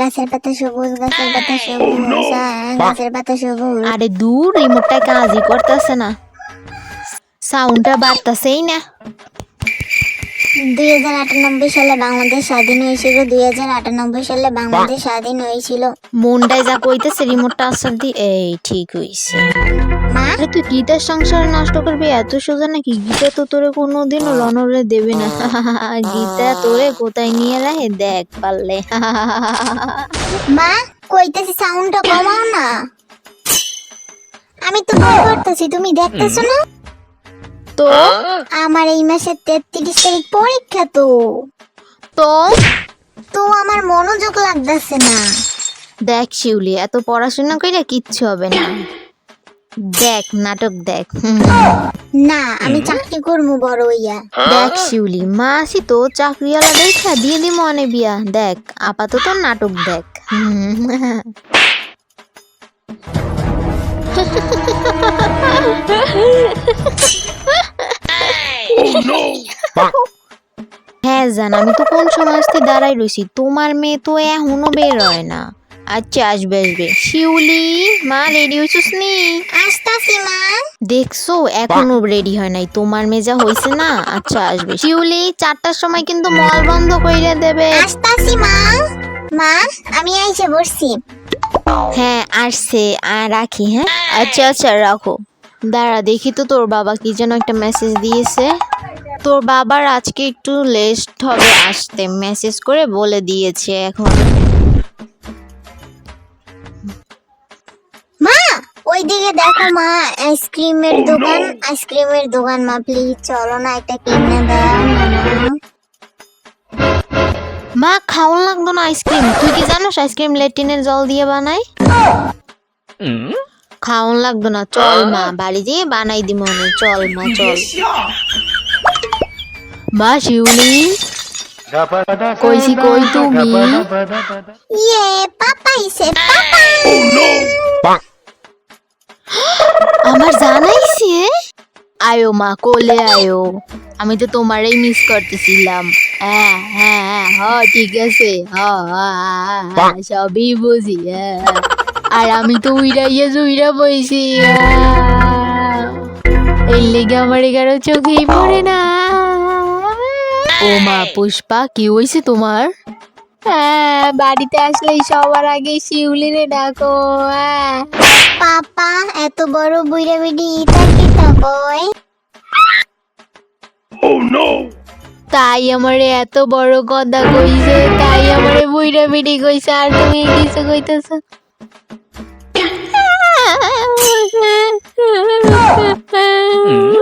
গাছের পাতা সবুজ গাছের পাতা সবুজ গাছের পাতা সবুজ। আরে দূর রিমোটটা কাজই করতেছে না। সাউন্ডটা বাড়তেছেই না। দুই হাজার আটানব্বই সালে বাংলাদেশ স্বাধীন হয়েছিল দুই হাজার আটানব্বই সালে বাংলাদেশ স্বাধীন হয়েছিল। মনটাই যা কইতেছে রিমোটটা আসার দি এই ঠিক হইছে। মা? তুই গীতার সংসার নষ্ট করবি এত সোজা নাকি? গীতা তো তোরে কোনোদিনও রনরে দেবে না। গীতা তোরে কোথায় নিয়ে রাখে? দেখ পারলে। মা কইতেছি সাউন্ডটা কমাও না। আমি তো করতেছি তুমি দেখতেছো না? তো? আমার এই মাসের তেত্রিশ তারিখ পরীক্ষা তো। তো? তো আমার মনোযোগ লাগতেছে না। দেখ শিউলি এত পড়াশোনা কইরা কিচ্ছু হবে না। দেখ নাটক দেখ। না আমি চাকরি করব বড় ইয়া দেখ শিউলি মা আসি তো চাকরিওয়ালা দেখা দিয়ে দি মনে বিয়া। দেখ আপাতত নাটক দেখ হুম। হ্যাঁ জান আমি তো কোন সময় আসতে দাঁড়াই রইছি? তোমার মেয়ে তো এখনও বের হয় না। আচ্ছা আসবে আসবে। শিউলি মা রেডি হইছিস নি? আসতাছি মা। দেখছ এখনও রেডি হয় নাই। তোমার মেজা হইছে না? আচ্ছা আসবে। শিউলি চারটার সময় কিন্তু মল বন্ধ কইরা দেবে। আসতাছি মা। মা আমি আইসে বসছি। হ্যাঁ আসছে। আর রাখি হ্যাঁ? আচ্ছা আচ্ছা রাখো। দাঁড়া দেখি তো তোর বাবা কি যেন একটা মেসেজ দিয়েছে। তোর বাবার আজকে একটু লেস্ট হবে আসতে। মেসেজ করে বলে দিয়েছে এখন। মা ওইদিকে দেখো মা আইসক্রিমের দোকান আইসক্রিমের দোকান মা প্লিজ চলো না একটা কিনে দাও মা। খাওয়ান লাগতো না আইসক্রিম তুই কি জানোস আইসক্রিম লেটিনের জল দিয়ে বানাই খাওয়ান লাগতো না। চল মা বাড়ি যেয়ে বানাই দি মনে চল মা চল। মা শিউলি। কইছি কই তুমি? ইয়ে পাপা ইসে পাপা। আমার জানাইছে আয়ো মা কোলে আয়ো। আমি তো তোমারই মিস করতেছিলাম। হ্যাঁ হ্যাঁ হ্যাঁ হ ঠিক আছে। হ হ্যাঁ, হ্যাঁ, সবই বুঝি হ্যাঁ। আর আমি তো উইরা ইয়ে উইরা বইছি এর লেগে আমার এগারো চোখেই পড়ে না। ও মা পুষ্পা কি হয়েছে তোমার? হ্যাঁ বাড়িতে আসলেই সবার আগে শিউলিরে ডাকো হ্যাঁ। পাপা এত বড় বুইরা বিডি ইতা কিতা কয় তাই আমারে এত বড় কথা কইছে তাই আমারে বুইরা বিড়ি কইছে আর তুমি কিছু কইতেছ? উফ